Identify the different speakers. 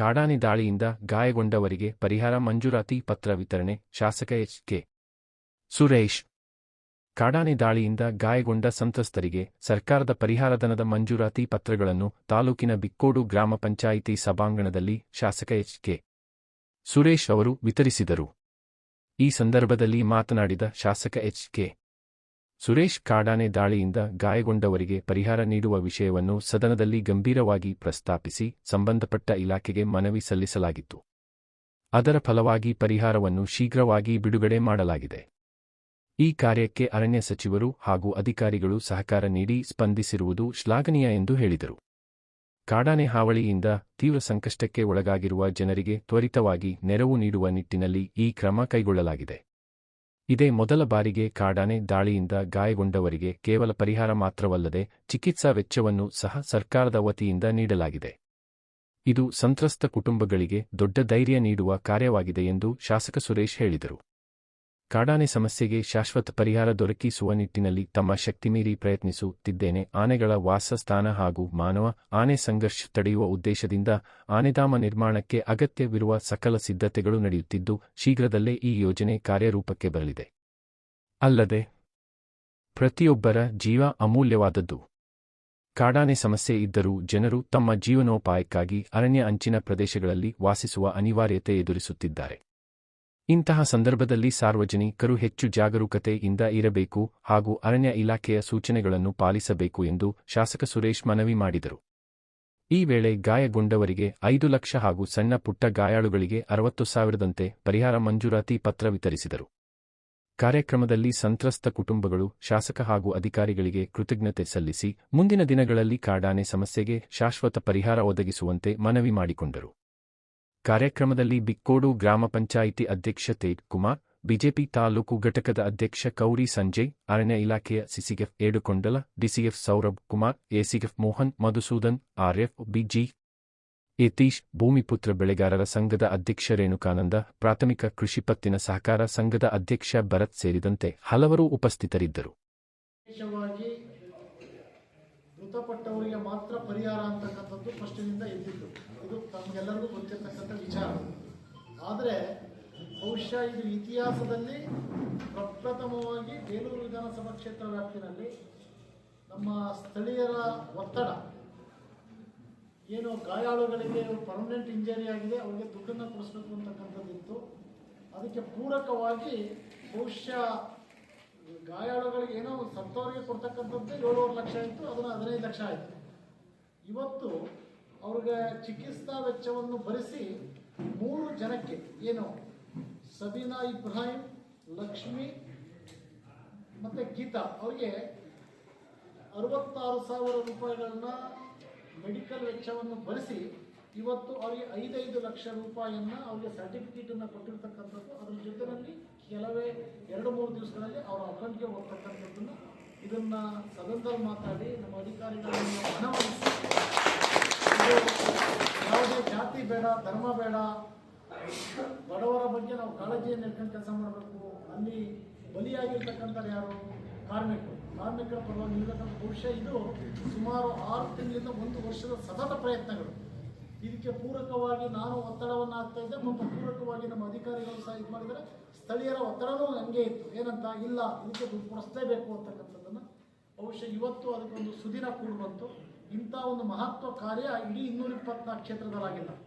Speaker 1: ಕಾಡಾನೆ ದಾಳಿಯಿಂದ ಗಾಯಗೊಂಡವರಿಗೆ ಪರಿಹಾರ ಮಂಜೂರಾತಿ ಪತ್ರ ವಿತರಣೆ, ಶಾಸಕ ಎಚ್ ಕೆ. ಸುರೇಶ್. ಕಾಡಾನೆ ದಾಳಿಯಿಂದ ಗಾಯಗೊಂಡ ಸಂತ್ರಸ್ತರಿಗೆ ಸರ್ಕಾರದ ಪರಿಹಾರಧನದ ಮಂಜೂರಾತಿ ಪತ್ರಗಳನ್ನು ತಾಲೂಕಿನ ಬಿಕ್ಕೋಡು ಗ್ರಾಮ ಪಂಚಾಯಿತಿ ಸಭಾಂಗಣದಲ್ಲಿ ಶಾಸಕ ಎಚ್ ಕೆ. ಸುರೇಶ್ ಅವರು ವಿತರಿಸಿದರು. ಈ ಸಂದರ್ಭದಲ್ಲಿ ಮಾತನಾಡಿದ ಶಾಸಕ ಎಚ್ ಕೆ. ಸುರೇಶ್ ಕಾಡಾನೆ ದಾಳಿಯಿಂದ ಗಾಯಗೊಂಡವರಿಗೆ ಪರಿಹಾರ ನೀಡುವ ವಿಷಯವನ್ನು ಸದನದಲ್ಲಿ ಗಂಭೀರವಾಗಿ ಪ್ರಸ್ತಾಪಿಸಿ ಸಂಬಂಧಪಟ್ಟ ಇಲಾಖೆಗೆ ಮನವಿ ಸಲ್ಲಿಸಲಾಗಿತ್ತು. ಅದರ ಫಲವಾಗಿ ಪರಿಹಾರವನ್ನು ಶೀಘ್ರವಾಗಿ ಬಿಡುಗಡೆ ಮಾಡಲಾಗಿದೆ. ಈ ಕಾರ್ಯಕ್ಕೆ ಅರಣ್ಯ ಸಚಿವರು ಹಾಗೂ ಅಧಿಕಾರಿಗಳು ಸಹಕಾರ ನೀಡಿ ಸ್ಪಂದಿಸಿರುವುದು ಶ್ಲಾಘನೀಯ ಎಂದು ಹೇಳಿದರು. ಕಾಡಾನೆ ಹಾವಳಿಯಿಂದ ತೀವ್ರ ಸಂಕಷ್ಟಕ್ಕೆ ಒಳಗಾಗಿರುವ ಜನರಿಗೆ ತ್ವರಿತವಾಗಿ ನೆರವು ನೀಡುವ ನಿಟ್ಟಿನಲ್ಲಿ ಈ ಕ್ರಮ ಕೈಗೊಳ್ಳಲಾಗಿದೆ. ಇದೇ ಮೊದಲ ಬಾರಿಗೆ ಕಾಡಾನೆ ದಾಳಿಯಿಂದ ಗಾಯಗೊಂಡವರಿಗೆ ಕೇವಲ ಪರಿಹಾರ ಮಾತ್ರವಲ್ಲದೆ ಚಿಕಿತ್ಸಾ ವೆಚ್ಚವನ್ನು ಸಹ ಸರ್ಕಾರದ ವತಿಯಿಂದ ನೀಡಲಾಗಿದೆ. ಇದು ಸಂತ್ರಸ್ತ ಕುಟುಂಬಗಳಿಗೆ ದೊಡ್ಡ ಧೈರ್ಯ ನೀಡುವ ಕಾರ್ಯವಾಗಿದೆ ಎಂದು ಶಾಸಕ ಸುರೇಶ್ ಹೇಳಿದರು. ಕಾಡಾನೆ ಸಮಸ್ಯೆಗೆ ಶಾಶ್ವತ ಪರಿಹಾರ ದೊರಕಿಸುವ ನಿಟ್ಟಿನಲ್ಲಿ ತಮ್ಮ ಶಕ್ತಿಮೀರಿ ಪ್ರಯತ್ನಿಸುತ್ತಿದ್ದೇನೆ. ಆನೆಗಳ ವಾಸಸ್ಥಾನ ಹಾಗೂ ಮಾನವ ಆನೆ ಸಂಘರ್ಷ ತಡೆಯುವ ಉದ್ದೇಶದಿಂದ ಆನೆಧಾಮ ನಿರ್ಮಾಣಕ್ಕೆ ಅಗತ್ಯವಿರುವ ಸಕಲ ಸಿದ್ಧತೆಗಳು ನಡೆಯುತ್ತಿದ್ದು, ಶೀಘ್ರದಲ್ಲೇ ಈ ಯೋಜನೆ ಕಾರ್ಯರೂಪಕ್ಕೆ ಬರಲಿದೆ. ಅಲ್ಲದೆ, ಪ್ರತಿಯೊಬ್ಬರ ಜೀವ ಅಮೂಲ್ಯವಾದದ್ದು. ಕಾಡಾನೆ ಸಮಸ್ಯೆ ಇದ್ದರೂ ಜನರು ತಮ್ಮ ಜೀವನೋಪಾಯಕ್ಕಾಗಿ ಅರಣ್ಯ ಅಂಚಿನ ಪ್ರದೇಶಗಳಲ್ಲಿ ವಾಸಿಸುವ ಅನಿವಾರ್ಯತೆ ಎದುರಿಸುತ್ತಿದ್ದಾರೆ. ಇಂತಹ ಸಂದರ್ಭದಲ್ಲಿ ಸಾರ್ವಜನಿಕರು ಹೆಚ್ಚು ಜಾಗರೂಕತೆಯಿಂದ ಇರಬೇಕು ಹಾಗೂ ಅರಣ್ಯ ಇಲಾಖೆಯ ಸೂಚನೆಗಳನ್ನು ಪಾಲಿಸಬೇಕು ಎಂದು ಶಾಸಕ ಸುರೇಶ್ ಮನವಿ ಮಾಡಿದರು. ಈ ವೇಳೆ ಗಾಯಗೊಂಡವರಿಗೆ ಐದು ಲಕ್ಷ ಹಾಗೂ ಸಣ್ಣ ಪುಟ್ಟ ಗಾಯಾಳುಗಳಿಗೆ ಅರವತ್ತು ಸಾವಿರದಂತೆ ಪರಿಹಾರ ಮಂಜೂರಾತಿ ಪತ್ರ ವಿತರಿಸಿದರು. ಕಾರ್ಯಕ್ರಮದಲ್ಲಿ ಸಂತ್ರಸ್ತ ಕುಟುಂಬಗಳು, ಶಾಸಕ ಹಾಗೂ ಅಧಿಕಾರಿಗಳಿಗೆ ಕೃತಜ್ಞತೆ ಸಲ್ಲಿಸಿ ಮುಂದಿನ ದಿನಗಳಲ್ಲಿ ಕಾಡಾನೆ ಸಮಸ್ಯೆಗೆ ಶಾಶ್ವತ ಪರಿಹಾರ ಒದಗಿಸುವಂತೆ ಮನವಿ ಮಾಡಿಕೊಂಡರು. ಕಾರ್ಯಕ್ರಮದಲ್ಲಿ ಬಿಕ್ಕೋಡು ಗ್ರಾಮ ಪಂಚಾಯಿತಿ ಅಧ್ಯಕ್ಷ ತೇಜ್ ಕುಮಾರ್, ಬಿಜೆಪಿ ತಾಲೂಕು ಘಟಕದ ಅಧ್ಯಕ್ಷ ಕೌರಿ ಸಂಜಯ್, ಅರಣ್ಯ ಇಲಾಖೆಯ CCF Yedukondala, DCF Saurabh Kumar, ACF Mohan, Madhusudan, RF BG Yatish, Bhoomiputra ಬೆಳೆಗಾರರ ಸಂಘದ ಅಧ್ಯಕ್ಷ ರೇಣುಕಾನಂದ, ಪ್ರಾಥಮಿಕ ಕೃಷಿ ಪತ್ತಿನ ಸಹಕಾರ ಸಂಘದ ಅಧ್ಯಕ್ಷ ಭರತ್ ಸೇರಿದಂತೆ ಹಲವರು ಉಪಸ್ಥಿತರಿದ್ದರು.
Speaker 2: ವಿಶೇಷವಾಗಿ ಮೃತಪಟ್ಟವರಿಗೆ ಮಾತ್ರ ಪರಿಹಾರ ಅಂತಕ್ಕಂಥದ್ದು ಫಸ್ಟಿನಿಂದ ಇದ್ದಿದ್ದು ಇದು ತಮಗೆಲ್ಲರಿಗೂ ಗೊತ್ತಿರ್ತಕ್ಕಂಥ ವಿಚಾರ. ಆದರೆ ಬಹುಶಃ ಇದು ಇತಿಹಾಸದಲ್ಲಿ ಪ್ರಪ್ರಥಮವಾಗಿ ಬೇಲೂರು ವಿಧಾನಸಭಾ ಕ್ಷೇತ್ರ ವ್ಯಾಪ್ತಿನಲ್ಲಿ ನಮ್ಮ ಸ್ಥಳೀಯರ ಒತ್ತಡ. ಏನು ಗಾಯಾಳುಗಳಿಗೆ ಪರ್ಮನೆಂಟ್ ಇಂಜರಿ ಆಗಿದೆ, ಅವರಿಗೆ ದುಡ್ಡನ್ನು ಕೊಡಿಸ್ಬೇಕು ಅಂತಕ್ಕಂಥದ್ದಿತ್ತು. ಅದಕ್ಕೆ ಪೂರಕವಾಗಿ ಬಹುಶಃ ಗಾಯಾಳುಗಳಿಗೆ ಏನೋ ಸತ್ತವರಿಗೆ ಕೊಡ್ತಕ್ಕಂಥದ್ದು ಏಳುವರೆ ಲಕ್ಷ ಇತ್ತು, ಅದನ್ನು ಹದಿನೈದು ಲಕ್ಷ ಆಯಿತು. ಇವತ್ತು ಅವ್ರಿಗೆ ಚಿಕಿತ್ಸಾ ವೆಚ್ಚವನ್ನು ಭರಿಸಿ ಮೂರು ಜನಕ್ಕೆ ಏನು, ಸಬೀನಾ ಇಬ್ರಾಹಿಂ, ಲಕ್ಷ್ಮಿ ಮತ್ತು ಗೀತಾ, ಅವರಿಗೆ ಅರವತ್ತಾರು ಸಾವಿರ ರೂಪಾಯಿಗಳನ್ನ ಮೆಡಿಕಲ್ ವೆಚ್ಚವನ್ನು ಭರಿಸಿ ಇವತ್ತು ಅವರಿಗೆ ಐದೈದು ಲಕ್ಷ ರೂಪಾಯಿಯನ್ನು ಅವರಿಗೆ ಸರ್ಟಿಫಿಕೇಟನ್ನು ಕೊಟ್ಟಿರ್ತಕ್ಕಂಥದ್ದು. ಅದರ ಜೊತೆಯಲ್ಲಿ ಕೆಲವೇ ಎರಡು ಮೂರು ದಿವಸಗಳಲ್ಲಿ ಅವರ ಅಕೌಂಟ್ಗೆ ಹೋಗ್ತಕ್ಕಂಥದ್ದನ್ನು ಇದನ್ನ ಸದನದಲ್ಲಿ ಮಾತಾಡಿ ನಮ್ಮ ಅಧಿಕಾರಿಗಳನ್ನು ಮನವೊಲಿಸಿ. ಯಾವುದೇ ಜಾತಿ ಬೇಡ, ಧರ್ಮ ಬೇಡ, ಬಡವರ ಬಗ್ಗೆ ನಾವು ಕಾಳಜಿಯನ್ನು ಇಟ್ಕೊಂಡು ಕೆಲಸ ಮಾಡಬೇಕು. ಅಲ್ಲಿ ಬಲಿಯಾಗಿರ್ತಕ್ಕಂಥ ಯಾರು? ಕಾರ್ಮಿಕರು. ಕಾರ್ಮಿಕರ ಪರವಾಗಿ ನಿಲ್ಲತಕ್ಕಂಥ ಬಹುಶಃ ಇದು ಸುಮಾರು ಆರು ತಿಂಗಳಿಂದ ಒಂದು ವರ್ಷದ ಸತತ ಪ್ರಯತ್ನಗಳು. ಇದಕ್ಕೆ ಪೂರಕವಾಗಿ ನಾನು ಒತ್ತಡವನ್ನು ಹಾಕ್ತಾ ಇದ್ದೆ, ಮತ್ತು ಪೂರಕವಾಗಿ ನಮ್ಮ ಅಧಿಕಾರಿಗಳು ಸಹ ಇದು ಮಾಡಿದರೆ ಸ್ಥಳೀಯರ ಒತ್ತಡವೂ ಹಂಗೆ ಇತ್ತು. ಏನಂತ? ಇಲ್ಲ, ಇದಕ್ಕೆ ದುಡ್ಡು ಕೊಡಿಸ್ಲೇಬೇಕು ಅಂತಕ್ಕಂಥದ್ದನ್ನು. ಬಹುಶಃ ಇವತ್ತು ಅದಕ್ಕೊಂದು ಸುದಿನ ಕೂಡ ಬಂತು ಇಂಥ ಒಂದು ಮಹತ್ವ ಕಾರ್ಯ ಇಡೀ ಇನ್ನೂರ ಇಪ್ಪತ್ನಾಲ್ಕು ಕ್ಷೇತ್ರದಲ್ಲಾಗಿಲ್ಲ.